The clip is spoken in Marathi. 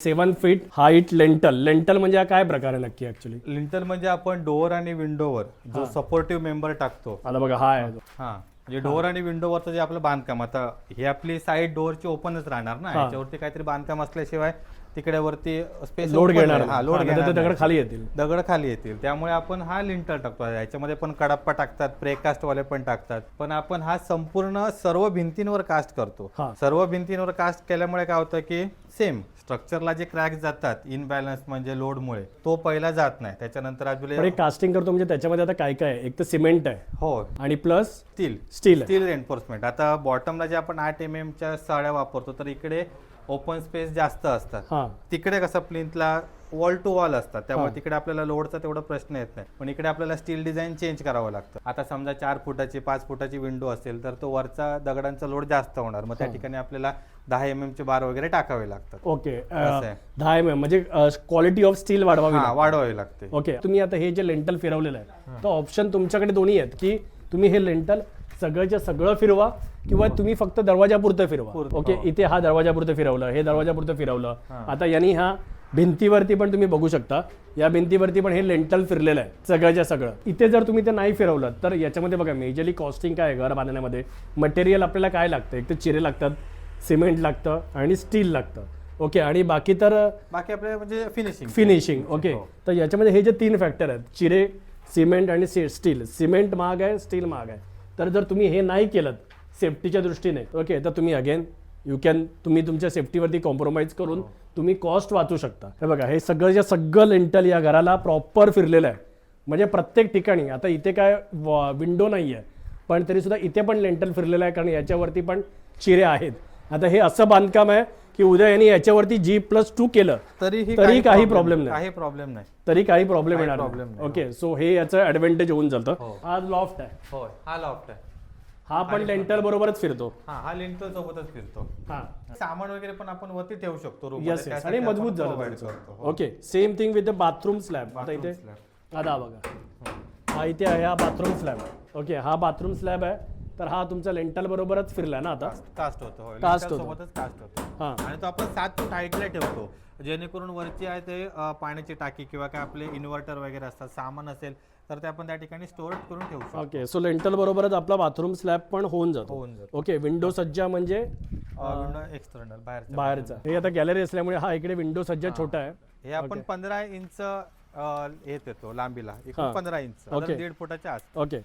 Seven feet height lintel. Lintel म्हणजे हा काय प्रकार आहे नक्की ऍक्च्युली लिंटल म्हणजे आपण डोअर आणि विंडोवर जो सपोर्टिव्ह मेंबर टाकतो. आता बघा हा आहे. तो. हा म्हणजे डोअर आणि विंडोवरचं जे आपलं बांधकाम आता ही आपली साईड डोअरची ओपनच राहणार ना? याच्यावरती काहीतरी बांधकाम असल्याशिवाय तिकडे वरती स्पेस लोड घेणार हा लोड नाही. घेणार दगड. खाली येतील. दगड खाली येतील. त्यामुळे आपण हा लिंटर टाकतो. याच्यामध्ये पण कडप्पा टाकतात प्रेकास्ट वाले पण टाकतात. पण आपण हा संपूर्ण सर्व भिंतींवर कास्ट करतो. हा. सर्व भिंतींवर कास्ट केल्यामुळे काय होतं की सेम स्ट्रक्चरला जे क्रॅक जातात इनबॅलन्स म्हणजे लोडमुळे तो पहिला जात नाही. त्याच्यानंतर अजून एक कास्टिंग करतो म्हणजे त्याच्यामध्ये आता काय काय एक तर सिमेंट आहे. हो. आणि plus steel. Steel steel reinforcement आता बॉटमला जे आपण आठ एम एमच्या साड्या वापरतो तर इकडे ओपन स्पेस जास्त असतात. तिकडे कसं प्लिंथला वॉल टू वॉल असतात. त्यामुळे तिकडे आपल्याला लोडचा तेवढा प्रश्न येत नाही. पण इकडे आपल्याला स्टील डिझाईन चेंज करावं लागतं. आता समजा चार फुटाची पाच फुटाची विंडो असेल तर तो वरचा दगडांचा लोड जास्त होणार. मग त्या ठिकाणी आपल्याला दहा एम एम चे बार वगैरे टाकावे लागतात. ओके. दहा एम एम म्हणजे क्वालिटी ऑफ स्टील वाढवावी हा लागते. वाढवावे लागते. ओके. तुम्ही आता हे जे लेंटल फिरवलेलं आहे तर ऑप्शन तुमच्याकडे दोन्ही आहेत की तुम्ही हे लेंटल सगळंच्या सगळं फिरवा किंवा तुम्ही फक्त दरवाजापुरतं फिरवा. ओके. हो. इथे हा दरवाजापुरतं फिरवलं हे दरवाजापुरतं फिरवलं. आता यांनी हा भिंतीवरती पण तुम्ही बघू शकता. या भिंतीवरती पण हे लेंटल फिरलेलं आहे सगळ्याच्या सगळं. इथे जर तुम्ही ते नाही फिरवलं तर याच्यामध्ये बघा मेजरली कॉस्टिंग काय आहे घर बांधण्यामध्ये? मटेरियल आपल्याला काय लागतं? एक तर चिरे लागतात सिमेंट लागतं आणि स्टील लागतं. ओके आणि बाकी तर बाकी आपले म्हणजे फिनिशिंग फिनिशिंग ओके. तर याच्यामध्ये हे जे तीन फॅक्टर आहेत चिरे सिमेंट आणि स्टील सिमेंट महाग आहे स्टील महाग आहे. तर जर तुम्ही हे नाही केलं सेफ्टीच्या दृष्टीने ओके तर तुम्ही अगेन यू कॅन तुम्ही तुमच्या सेफ्टीवरती कॉम्प्रोमाइज करून तुम्ही कॉस्ट वाचू शकता. हे बघा हे सगळं सगळं लेंटल या घराला प्रॉपर फिरलेलं आहे. म्हणजे प्रत्येक ठिकाणी आता इथे काय विंडो नाही आहे पण तरी सुद्धा इथे पण लेंटल फिरलेलं आहे कारण याच्यावरती पण चिरे आहेत. आता हे असं बांधकाम आहे की उद्या यांनी याच्यावरती जी प्लस टू केलं तरीही तरी काही प्रॉब्लेम नाही. काही प्रॉब्लेम नाही. तरी काही प्रॉब्लेम येणार ओके सो हे. याचं ऍडव्हान्टेज होऊन जातं. हो. हा लॉफ्ट आहे. हा लॉफ्ट आहे. हा पण लेंटर बरोबरच फिरतो हा हा लिंटल सोबतच फिरतो हा सामान वगैरे पण आपण वरती ठेवू शकतो room येस मध्ये. येस त्यासाठी आणि आपण मजबूत झालं provide तुमचं. करतो. हो. Okay same thing with the bathroom slab आता Bathroom इथे slab. आता हा बघा हा इथे आहे हा बाथरूम स्लॅब ओके हा बाथरूम स्लॅब आहे तर हा तुमचा लेंटल बरोबरच फिरला ना आता कास्ट होतो होय. Cast Lintel होतो. सोबतच कास्ट होतो हा आणि तो आपण सात फूट हाईटला ठेवतो जेणेकरून वरची आहे ते अ, पाण्याची टाकी किंवा काय आपले इन्व्हर्टर वगैरे असतात सामान असेल तर ते आपण त्या ठिकाणी स्टोअर करून ठेवू ओके सो लेंटल बरोबरच आपला बाथरूम स्लॅब पण होऊन जातो. होऊन जातो. ओके विंडो सज्जा म्हणजे विंडो एक्सटर्नल बाहेरच्या बाहेरचा. हे आता गॅलरी असल्यामुळे हा इकडे विंडो सज्जा छोटा आहे. हे आपण पंधरा इंच अ, येत येतो लांबीला. एकूण पंधरा इंच. दीड फुटाच्या आत ओके